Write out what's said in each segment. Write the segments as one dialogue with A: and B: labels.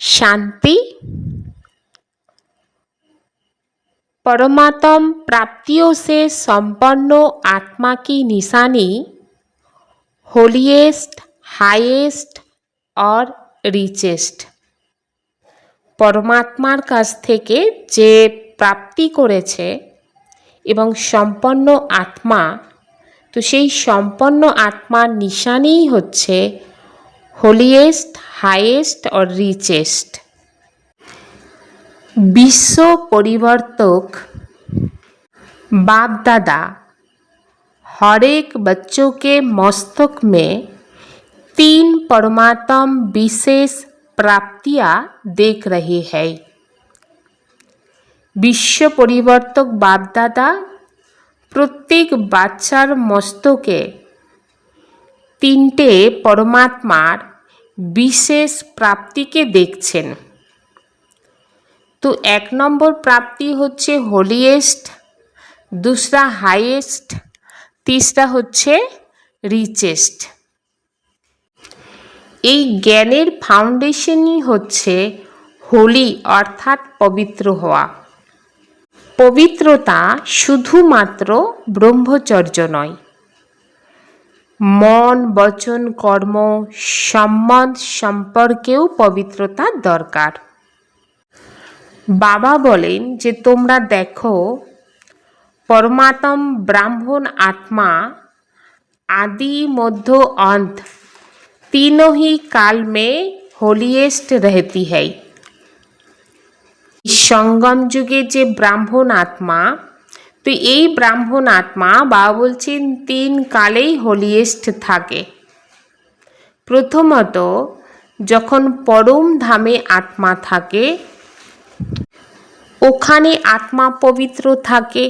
A: शांति परमात्म प्राप्तियों से संपन्न आत्मा की निशानी होलिएस्ट हाईएस्ट और রিচেস্ট পরমাত্মার কাছ থেকে যে প্রাপ্তি করেছে এবং সম্পন্ন আত্মা তো সেই সম্পন্ন আত্মার নিশানেই হচ্ছে হোলিয়েস্ট হাইয়েস্ট और রিচেস্ট বিশ্ব পরিবর্তক बाप दादा हर एक बच्चों के मस्तक में तीन परमात्म विशेष प्राप्तियां देख रहे हैं বিশ্ব পরিবর্তক বাপদাদা প্রত্যেক বাচ্চার মস্তকে তিনটে পরমাত্মার বিশেষ প্রাপ্তিকে দেখছেন। তো এক নম্বর প্রাপ্তি হচ্ছে হোলিয়েস্ট দুসরা হাইয়েস্ট তিসরা হচ্ছে রিচেস্ট এই জ্ঞানের ফাউন্ডেশনই হচ্ছে হোলি, অর্থাৎ পবিত্র হওয়া। পবিত্রতা শুধুমাত্র ব্রহ্মচর্য নয় মন বচন কর্ম সম্বন্ধ সম্পর্কেও পবিত্রতার দরকার বাবা বলেন যে তোমরা দেখো परमात्म ब्राह्मण आत्मा आदि मध्य अंत तीनों ही काल में होलिएस्ट रहती है সঙ্গম যুগে যে ব্রাহ্মণ আত্মা তো এই ব্রাহ্মণ আত্মা বাবা বলছেন তিন কালেই হোলিয়েস্ট থাকে। প্রথমত, যখন পরম ধামে আত্মা থাকে, ওখানে আত্মা পবিত্র থাকে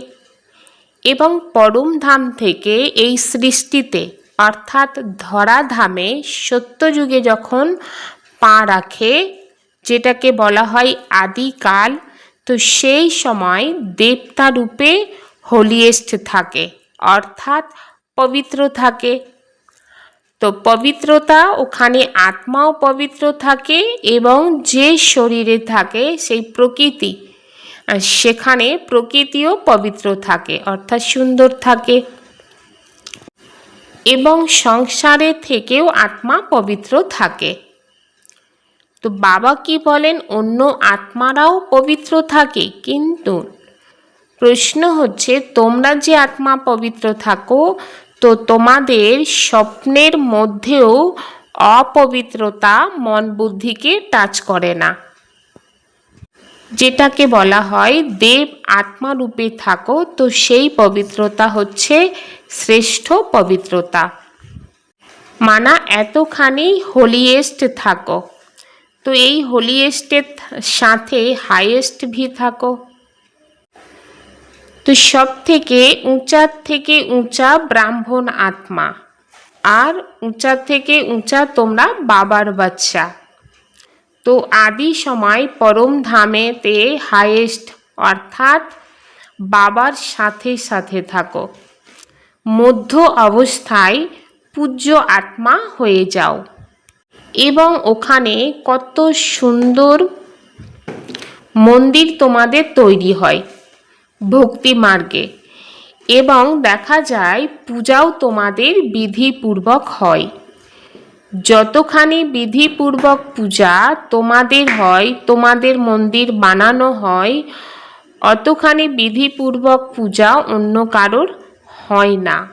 A: এবং পরম ধাম থেকে এই সৃষ্টিতে, অর্থাৎ ধরা ধরাধামে সত্যযুগে যখন পা রাখে, যেটাকে বলা হয় আদিকাল তো সেই সময় দেবতা রূপে হোলিয়েস্ট থাকে, অর্থাৎ পবিত্র থাকে। তো পবিত্রতা, ওখানে আত্মাও পবিত্র থাকে এবং যে শরীরে থাকে সেই প্রকৃতি। সেখানে প্রকৃতিও পবিত্র থাকে, অর্থাৎ সুন্দর থাকে। এবং সংসারে থেকেও আত্মা পবিত্র থাকে। তো বাবা কি বলেন? অন্য আত্মারাও পবিত্র থাকে। কিন্তু প্রশ্ন হচ্ছে, তোমরা যে আত্মা পবিত্র থাকো, তো তোমাদের স্বপ্নের মধ্যেও অপবিত্রতা মন বুদ্ধিকে টাচ করে না। যেটাকে বলা হয়, দেব আত্মারূপে থাকো, তো সেই পবিত্রতা হচ্ছে শ্রেষ্ঠ পবিত্রতা। মানা এতখানি হোলিয়েস্ট থাকো। তো এই হোলিয়েস্টের সাথে হাইয়েস্ট ভি থাকো। তো সব থেকে উঁচার থেকে উঁচা ব্রাহ্মণ আত্মা, আর উঁচার থেকে উঁচা তোমরা বাবার বাচ্চা। তো আদি সময় পরম ধামেতে হাইয়েস্ট অর্থাৎ বাবার সাথে সাথে থাকো। মধ্য অবস্থায় পূজ্য আত্মা হয়ে যাও। এবং ওখানে কত সুন্দর মন্দির তোমাদের তৈরি হয় ভক্তি মার্গে। এবং দেখা যায় পূজাও তোমাদের বিধিপূর্বক হয়। যতখানি বিধিপূর্বক পূজা তোমাদের হয়, তোমাদের মন্দির বানানো হয়, অতখানি বিধিপূর্বক পূজা অন্য কারোর হয় না।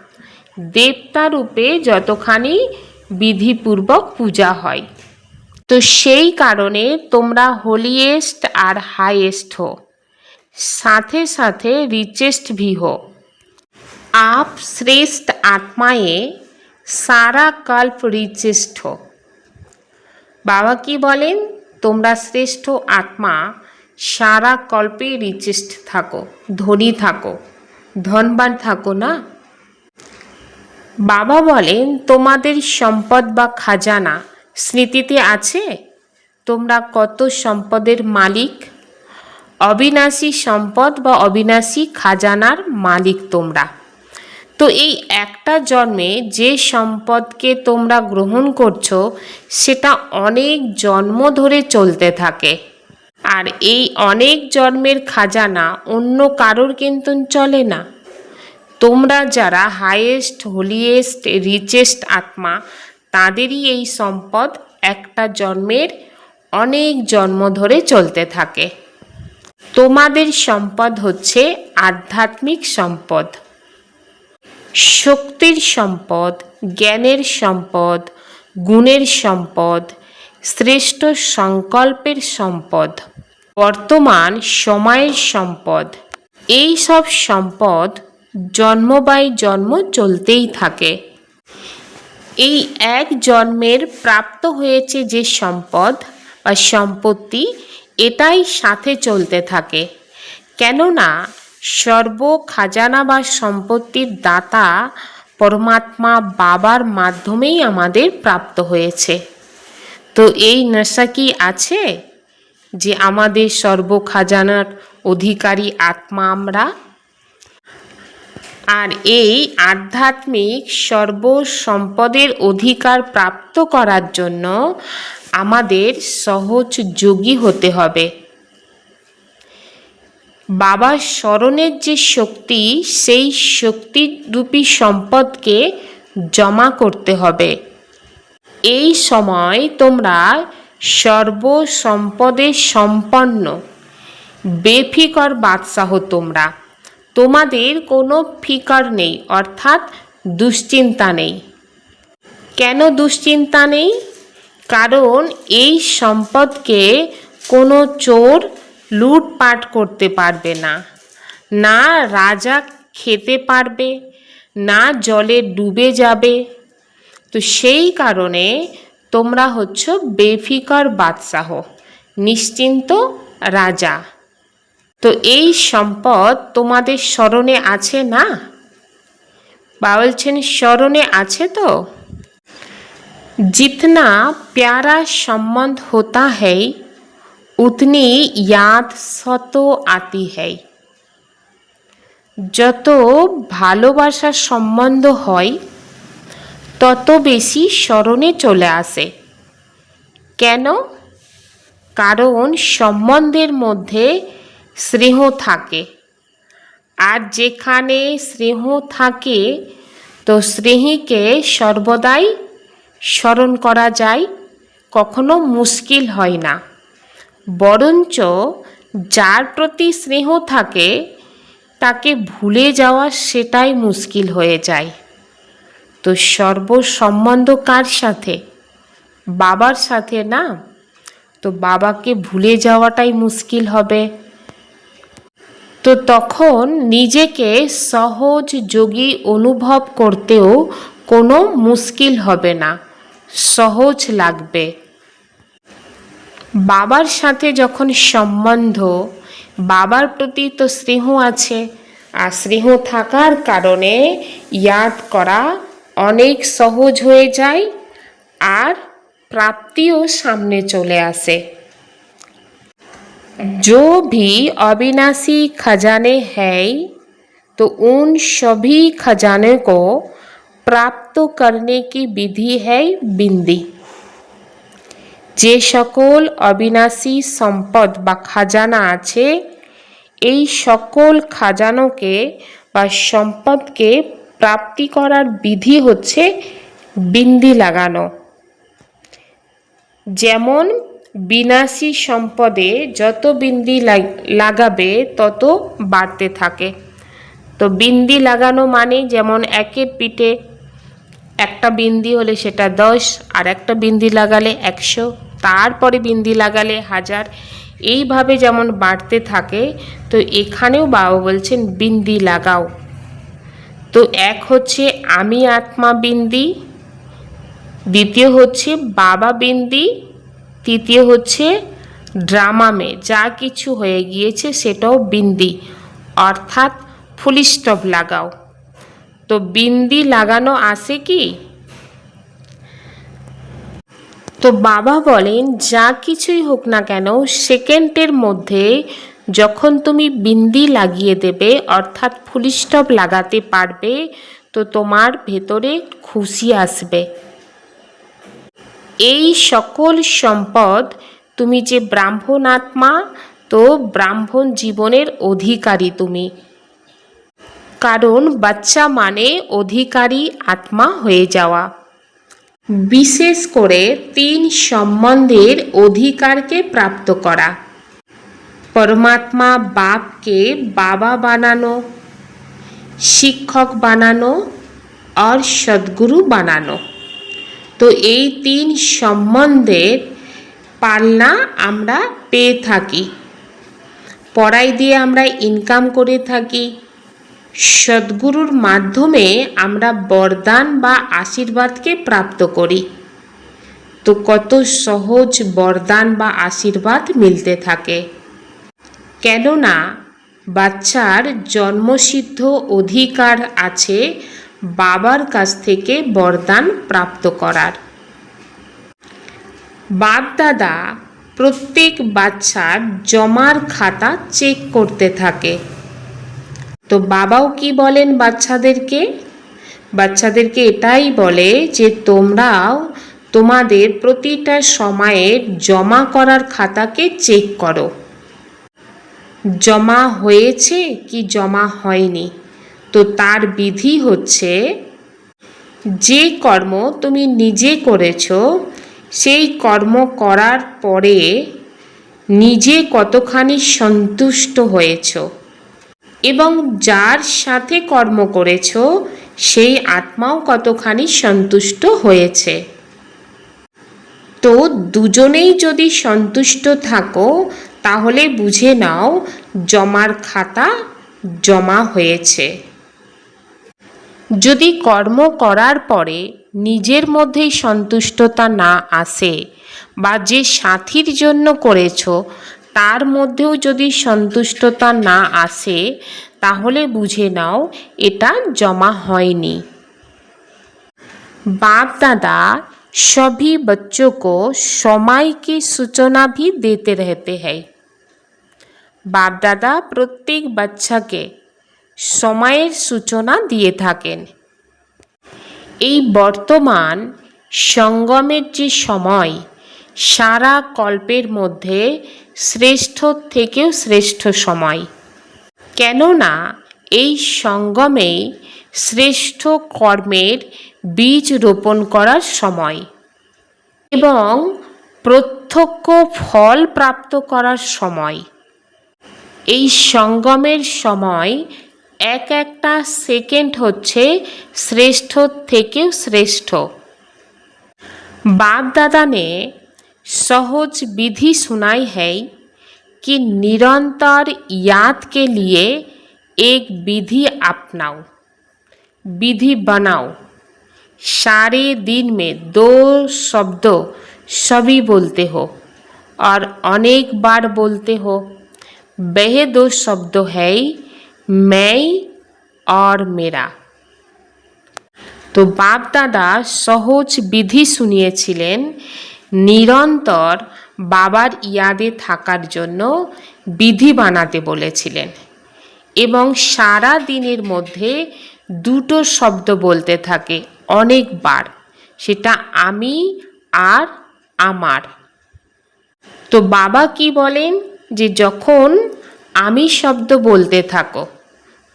A: দেবতা রূপে যতখানি বিধিপূর্বক পূজা হয় তো সেই কারণে তোমরা হোলিয়েস্ট আর হাইয়েস্ট হো সাথে সাথে রিচেস্ট ভি হো आप श्रेष्ठ आत्माएं সারা কল্প রিচেষ্ট বাবা কি বলেন তোমরা শ্রেষ্ঠ আত্মা সারা কল্পে রিচেস্ট থাকো ধনী থাকো ধনবান থাকো না বাবা বলেন, তোমাদের সম্পদ বা খাজানা স্মৃতিতে আছে? তোমরা কত সম্পদের মালিক? অবিনাশী সম্পদ বা অবিনাশী খাজানার মালিক তোমরা। তো এই একটা জন্মে যে সম্পদকে তোমরা গ্রহণ করছ, সেটা অনেক জন্ম ধরে চলতে থাকে। আর এই অনেক জন্মের খাজানা অন্য কারোর কিন্তু চলে না। তোমরা যারা হাইয়েস্ট হোলিয়েস্ট রিচেস্ট আত্মা, তাদেরই এই সম্পদ একটা জন্মের অনেক জন্ম ধরে চলতে থাকে। তোমাদের সম্পদ হচ্ছে আধ্যাত্মিক সম্পদ। শক্তির সম্পদ, জ্ঞানের সম্পদ, গুণের সম্পদ, শ্রেষ্ঠ সংকল্পের সম্পদ। বর্তমান সময়ের সম্পদ। এই সব সম্পদ জন্ম বাই জন্ম চলতেই থাকে। এই এক জন্মের প্রাপ্ত হয়েছে যে সম্পদ বা সম্পত্তি, এটাই সাথে চলতে থাকে। কেননা, সর্ব খাজানা বা সম্পত্তির দাতা পরমাত্মা বাবার মাধ্যমেই আমাদের প্রাপ্ত হয়েছে। তো এই নেশা কি আছে? যে আমাদের সর্ব খাজানার অধিকারী আত্মা আমরা আর এই আধ্যাত্মিক সর্বসম্পদের অধিকার প্রাপ্ত করার জন্য আমাদের সহজ যোগী হতে হবে। বাবার স্মরণের যে শক্তি, সেই শক্তিরূপী সম্পদকে জমা করতে হবে। এই সময় তোমরা সর্ব সম্পদে সম্পন্ন, বেফিকর বাদশাহ তোমরা। তোমাদের কোনো ফিকার নেই, অর্থাৎ দুশ্চিন্তা নেই। কেন দুশ্চিন্তা নেই? কারণ এই সম্পদকে কোনো চোর লুটপাট করতে পারবে না না রাজা খেতে পারবে, না জলে ডুবে যাবে। তো সেই কারণে তোমরা হচ্ছ বেফিকর বাদশাহ, নিশ্চিন্ত রাজা। তো এই সম্পদ তোমাদের স্মরণে আছে না বা বলছেন স্মরণে আছে তো जितना प्यारा संबंध होता है उतनी याद सतो आती है যত ভালোবাসার সম্বন্ধ হয় তত বেশি স্মরণে চলে আসে কেন কারণ সম্বন্ধের মধ্যে স্নেহ থাকে। আর যেখানে স্নেহ থাকে, তো স্নেহীকে সর্বদাই স্মরণ করা যায়, কখনো মুশকিল হয় না। বরঞ্চ যার প্রতি স্নেহ থাকে, তাকে ভুলে যাওয়া সেটাই মুশকিল হয়ে যায়। তো সর্বসম্বন্ধ কার সাথে? বাবার সাথে না? তো বাবাকে ভুলে যাওয়াটাই মুশকিল হবে। তো তখন নিজেকে সহজ যোগী অনুভব করতেও কোনো মুশকিল হবে না, সহজ লাগবে। বাবার সাথে যখন সম্বন্ধ, বাবার প্রতি তো স্নেহ আছে, আর স্নেহ থাকার কারণে ইয়াদ করা অনেক সহজ হয়ে যায়, আর প্রাপ্তিও সামনে চলে আসে। जो भी अविनाशी खजाने हैं तो उन सभी खजाने को प्राप्त करने की विधि है बिंदी যে সকল অবিনাশী সম্পদ বা খাজানা আছে এই সকল খাজানোকে বা সম্পদকে প্রাপ্তি করার বিধি হচ্ছে বিন্দি লাগানো যেমন বিনাশী সম্পদে যত বিন্দি লাগাবে, তত বাড়তে থাকে। তো বিন্দি লাগানো মানে যেমন একের পিঠে একটা বিন্দি হলে সেটা দশ, আর একটা বিন্দি লাগালে একশো, তারপরে বিন্দি লাগালে হাজার। এইভাবে যেমন বাড়তে থাকে, তো এখানেও বাবা বলছেন বিন্দি লাগাও। তো এক হচ্ছে আমি আত্মা বিন্দি, দ্বিতীয় হচ্ছে বাবা বিন্দি তৃতীয় হচ্ছে ড্রামামে যা কিছু হয়ে গিয়েছে সেটাও বিন্দি। অর্থাৎ ফুল ফুলিস্টপ লাগাও। তো বিন্দি লাগানো আসে কি? তো বাবা বলেন, যা কিছুই হোক না কেন, সেকেন্ডের মধ্যে যখন তুমি বিন্দি লাগিয়ে দেবে, অর্থাৎ ফুল ফুলিস্টপ লাগাতে পারবে, তো তোমার ভেতরে খুশি আসবে। এই সকল সম্পদ তুমি যে ব্রাহ্মণ আত্মা, তো ব্রাহ্মণ জীবনের অধিকারী তুমি। কারণ বাচ্চা মানে অধিকারী আত্মা হয়ে যাওয়া। বিশেষ করে তিন সম্বন্ধের অধিকারকে প্রাপ্ত করা। পরমাত্মা বাপকে বাবা বানানো, শিক্ষক বানানো, আর সদ্গুরু বানানো। তো এই তিন সম্বন্ধের পালনা আমরা পেয়ে থাকি। পড়াই দিয়ে আমরা ইনকাম করে থাকি। সদ্গুরুর মাধ্যমে আমরা বরদান বা আশীর্বাদকে প্রাপ্ত করি। তো কত সহজ বরদান বা আশীর্বাদ মিলতে থাকে। কেননা বাচ্চার জন্মসিদ্ধ অধিকার আছে বাবার কাছ থেকে বরদান প্রাপ্ত করার। বাপদাদা প্রত্যেক বাচ্চার জমার খাতা চেক করতে থাকে। তো বাবাও কি বলেন বাচ্চাদেরকে? বাচ্চাদেরকে এটাই বলে যে তোমরাও তোমাদের প্রতিটা সময়ের জমা করার খাতাকে চেক করো। জমা হয়েছে কি জমা হয়নি? তো তার বিধি হচ্ছে, যে কর্ম তুমি নিজে করেছ, সেই কর্ম করার পরে নিজে কতখানি সন্তুষ্ট হয়েছ এবং যার সাথে কর্ম করেছ, সেই আত্মাও কতখানি সন্তুষ্ট হয়েছে। তো দুজনেই যদি সন্তুষ্ট থাকো, তাহলে বুঝে নাও, জমার খাতা জমা হয়েছে। যদি কর্ম করার পরে নিজের মধ্যেই সন্তুষ্টতা না আসে বা যে সাথীর জন্য করেছ তার মধ্যেও যদি সন্তুষ্টতা না আসে তাহলে বুঝে নাও এটা জমা হয়নি बाप दादा सभी बच्चों को समय की सूचना भी देते रहते हैं বাপ দাদা প্রত্যেক বাচ্চাকে সময়ের সূচনা দিয়ে থাকেন। এই বর্তমান সঙ্গমের যে সময়, সারা কল্পের মধ্যে শ্রেষ্ঠ থেকেও শ্রেষ্ঠ সময়। কেননা, এই সঙ্গমে শ্রেষ্ঠ কর্মের বীজ রোপণ করার সময় এবং প্রত্যক্ষ ফল প্রাপ্ত করার সময়। এই সঙ্গমের সময় এক একটা সেকেন্ড হচ্ছে শ্রেষ্ঠ থেকেও শ্রেষ্ঠ बाप दादा ने सहज विधि सुनाई है कि निरंतर याद के लिए एक विधि अपनाओ विधि बनाओ सारे दिन में दो शब्द सभी बोलते हो और अनेक बार बोलते हो वह दो शब्द है ম্যাই অর মেরা। তো বাপ দাদা সহজ বিধি শুনিয়েছিলেন, নিরন্তর বাবার ইয়াদে থাকার জন্য বিধি বানাতে বলেছিলেন এবং সারা দিনের মধ্যে দুটো শব্দ বলতে থাকে অনেকবার, সেটা আমি আর আমার। তো বাবা কি বলেন যে, যখন আমি শব্দ বলতে থাকো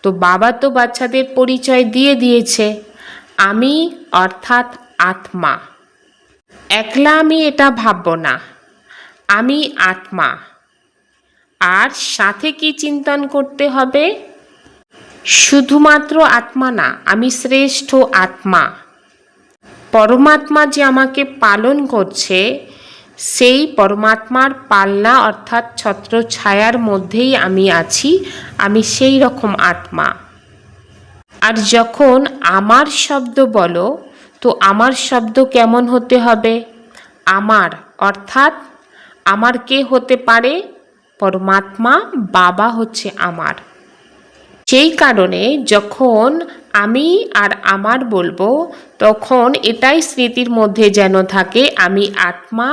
A: তো বাবা তো বাচ্চাদের পরিচয় দিয়ে দিয়েছে। আমি অর্থাৎ আত্মা। একলা আমি এটা ভাবব না। আমি আত্মা। আর সাথে কি চিন্তন করতে হবে? শুধুমাত্র আত্মা না, আমি শ্রেষ্ঠ আত্মা। পরমাত্মা যে আমাকে পালন করছে সেই পরমাত্মার পাল্লা অর্থাৎ ছত্র ছায়ার মধ্যেই আমি আছি, আমি সেই রকম আত্মা। আর যখন আমার শব্দ বলো, তো আমার শব্দ কেমন হতে হবে? আমার, অর্থাৎ আমার কে হতে পারে? পরমাত্মা, বাবা হচ্ছে আমার। সেই কারণে যখন আমি আর আমার বলব, তখন এটাই স্মৃতির মধ্যে যেন থাকে, আমি আত্মা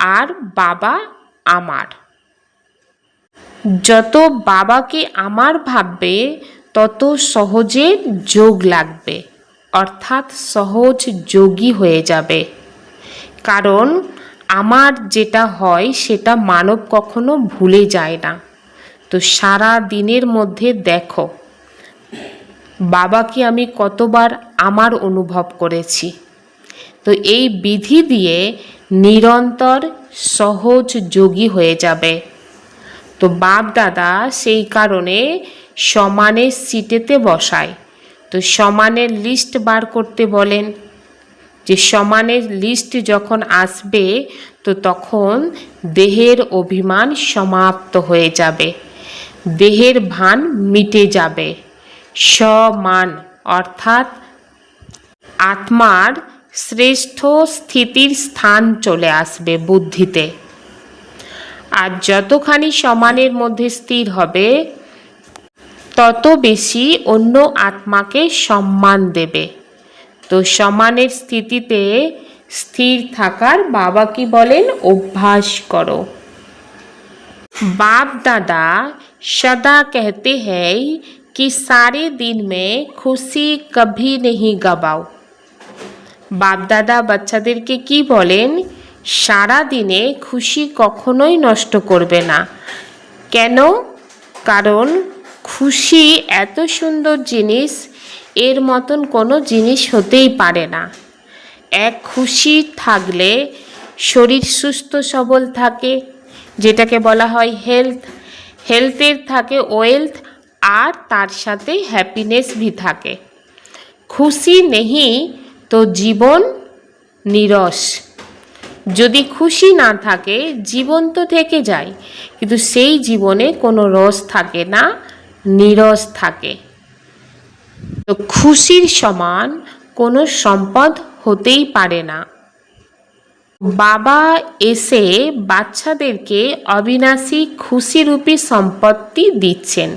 A: আর বাবা আমার। যত বাবাকে আমার ভাববে, তত সহজে যোগ লাগবে, অর্থাৎ সহজ যোগী হয়ে যাবে। কারণ আমার যেটা হয়, সেটা মানব কখনো ভুলে যায় না। তো সারা দিনের মধ্যে দেখো, বাবাকে আমি কতবার আমার অনুভব করেছি। তো এই বিধি দিয়ে নিরন্তর সহজ যোগী হয়ে যাবে। তো বাপ দাদা সেই কারণে সমানের সিটেতে বসায়। তো সমানের লিস্ট বার করতে বলেন। যে সমানের লিস্ট যখন আসবে, তো তখন দেহের অভিমান সমাপ্ত হয়ে যাবে। দেহের ভান মিটে যাবে। সমান, অর্থাৎ আত্মার শ্রেষ্ঠ স্থিতির স্থান চলে আসবে বুদ্ধিতে আর যতখানি সমানের মধ্যে স্থির হবে তত বেশি অন্য আত্মাকে সম্মান দেবে তো সমানের স্থিতিতে স্থির থাকার বাবা কি বলেন অভ্যাস করো बाप दादा सदा कहते हैं कि सारे दिन में खुशी कभी नहीं गवाओ বাপ দাদা বাচ্চাদেরকে কি বলেন? সারা দিনে খুশি কখনোই নষ্ট করবে না। কেন? কারণ খুশি এত সুন্দর জিনিস, এর মতন কোনো জিনিস হতেই পারে না। এক খুশি থাকলে শরীর সুস্থ সবল থাকে, যেটাকে বলা হয় হেলথ হেলথের থাকে ওয়েলথ আর তার সাথে হ্যাপিনেস ভি থাকে। খুশি নেই তো জীবন নিরস। যদি খুশি না থাকে, জীবন তো থেকে যায়, কিন্তু সেই জীবনে কোনো রস থাকে না, নিরস থাকে। তো খুশির সমান কোনো সম্পদ হতেই পারে না। বাবা এসে বাচ্চাদেরকে অবিনাশী খুশিরূপী সম্পত্তি দিচ্ছেন।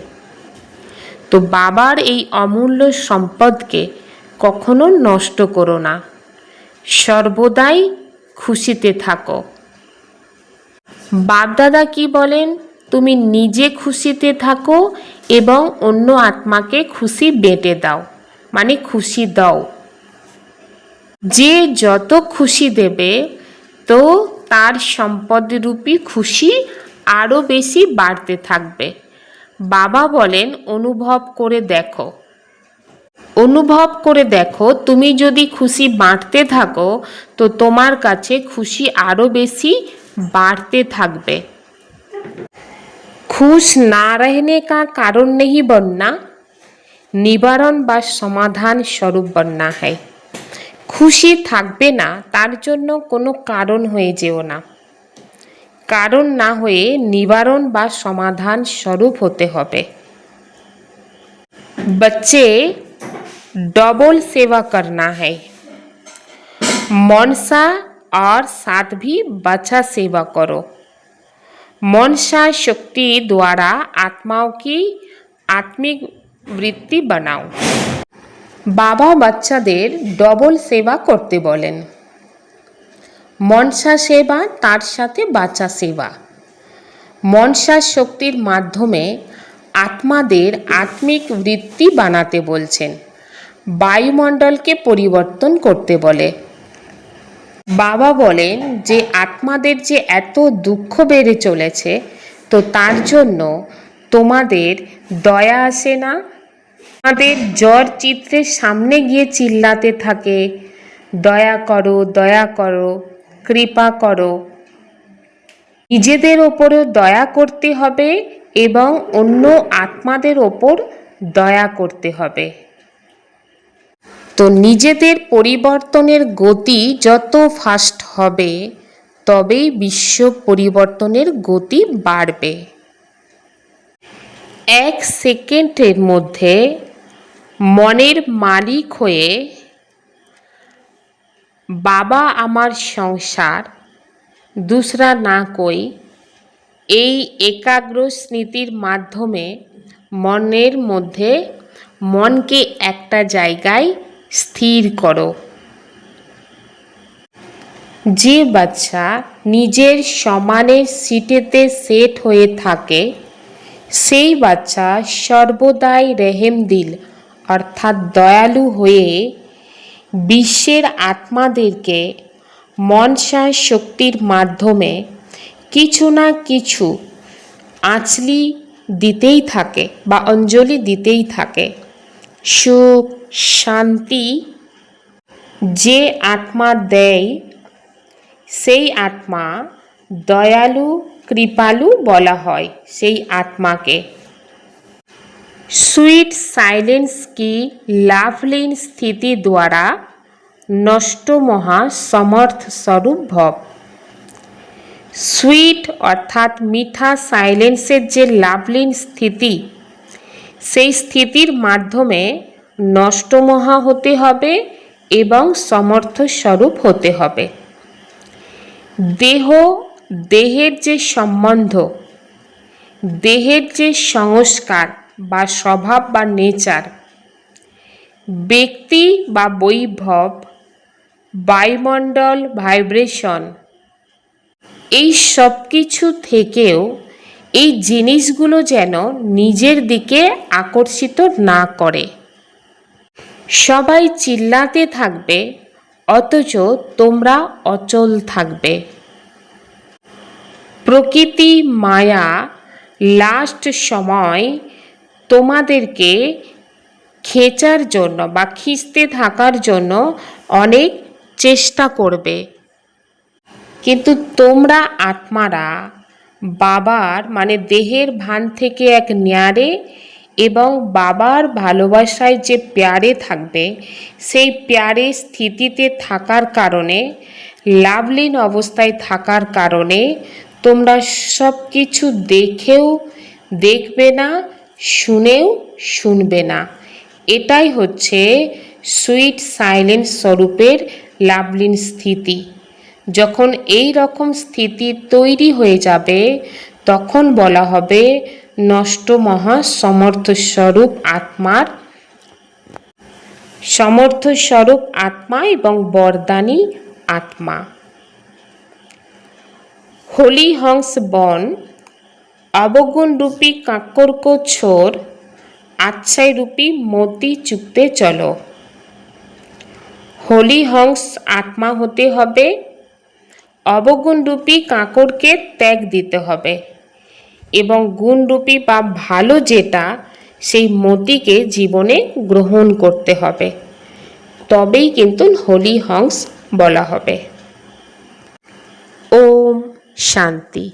A: তো বাবার এই অমূল্য সম্পদকে কখনো নষ্ট করো না। সর্বদাই খুশিতে থাকো। বাপদাদা কি বলেন? তুমি নিজে খুশিতে থাকো এবং অন্য আত্মাকে খুশি বেটে দাও মানে খুশি দাও। যে যত খুশি দেবে, তো তার সম্পদরূপী খুশি আরও বেশি বাড়তে থাকবে। বাবা বলেন, অনুভব করে দেখো। অনুভব করে দেখো তুমি যদি খুশি বাঁটতে থাকো তো তোমার কাছে খুশি আরও বেশি বাড়তে থাকবে खुश ना रहने का कारण नहीं बनना নিবারণ বা সমাধান স্বরূপ बनना है খুশি থাকবে না তার জন্য কোনো কারণ হয়ে যেও না কারণ না হয়ে নিবারণ বা সমাধান স্বরূপ হতে হবে बच्चे डबल सेवा करना है मनसा और साथ भी बच्चा सेवा करो मनसा शक्ति द्वारा आत्माओं की आत्मिक वृत्ति बनाओ বাবা বাচ্চাদের ডবল সেবা করতে বলেন মনসা সেবা তার সাথে বাচ্চা সেবা মনসা শক্তির মাধ্যমে আত্মাদের আত্মিক বৃত্তি বানাতে বলছেন বায়ুমণ্ডলকে পরিবর্তন করতে বলে। বাবা বলেন যে, আত্মাদের যে এত দুঃখ বেড়ে চলেছে, তো তার জন্য তোমাদের দয়া আসে না। আমাদের জ্বর চিত্রের সামনে গিয়ে চিল্লাতে থাকে। দয়া করো দয়া করো, কৃপা করো। নিজেদের ওপরেও দয়া করতে হবে এবং অন্য আত্মাদের ওপর দয়া করতে হবে। তো নিজেদের পরিবর্তনের গতি যত ফাস্ট হবে, তবেই বিশ্ব পরিবর্তনের গতি বাড়বে। এক সেকেন্ডের মধ্যে মনের মালিক হয়ে বাবা আমার সংসার, দুসরা না কই, এই একাগ্র স্মৃতির মাধ্যমে মনের মধ্যে মনকে একটা জায়গায় স্থির করো। যে বাচ্চা নিজের সমানের সিটেতে সেট হয়ে থাকে, সেই বাচ্চা সর্বদাই রেহেম দিল, অর্থাৎ দয়ালু হয়ে বিশ্বের আত্মাদেরকে মনসায় শক্তির মাধ্যমে কিছু না কিছু আঁচলি দিতেই থাকে বা অঞ্জলি দিতেই থাকে। সুখ, শান্তি যে আত্মা দেয়, সেই আত্মা দয়ালু, কৃপালু বলা হয় সেই আত্মাকে। সুইট সাইলেন্স কি লাভলিন স্থিতি দ্বারা নষ্ট মহা সমর্থ স্বরূপ ভব? সুইট অর্থাৎ মিঠা সাইলেন্সের যে লাভলিন স্থিতি সেই স্থিতির মাধ্যমে নষ্ট মহা হতে হবে এবং সমর্থ স্বরূপ হতে হবে। দেহ, দেহের যে সম্বন্ধ, দেহের যে সংস্কার বা স্বভাব বা নেচার, ব্যক্তি বা বৈভব, বায়ুমণ্ডল, ভাইব্রেশন, এই সব কিছু থেকেও এই জিনিসগুলো যেন নিজের দিকে আকর্ষিত না করে। সবাই চিল্লাতে থাকবে, অথচ তোমরা অচল থাকবে। প্রকৃতি মায়া লাস্ট সময় তোমাদেরকে খেচার জন্য বা খিস্তে থাকার জন্য অনেক চেষ্টা করবে। কিন্তু তোমরা আত্মারা বাবার মানে দেহের ভান থেকে এক ন্যারে এবং বাবার ভালোবাসায় যে প্যারে থাকবে, সেই প্যারে স্থিতিতে থাকার কারণে, লাভলিন অবস্থায় থাকার কারণে তোমরা সব কিছু দেখেও দেখবে না, শুনেও শুনবে না। এটাই হচ্ছে সুইট সাইলেন্ট স্বরূপের লাভলিন স্থিতি। যখন এই রকম স্থিতি তৈরি হয়ে যাবে, তখন বলা হবে, নষ্ট মহা সমর্থ স্বরূপ আত্মার সমর্থ স্বরূপ আত্মা এবং বরদানী আত্মা। হোলি হংস বন, অবগুণ রূপী কাকর্ক ছোর আচ্ছাই রূপী মতি চুক্তে চলো। হোলি হংস আত্মা হতে হবে অবগুণরূপী কাঁকড়কে ত্যাগ দিতে হবে। এবং গুণরূপী বা ভালো যেটা, সেই মতিকে জীবনে গ্রহণ করতে হবে। তবেই কিন্তু হোলি হংস বলা হবে। ওম শান্তি।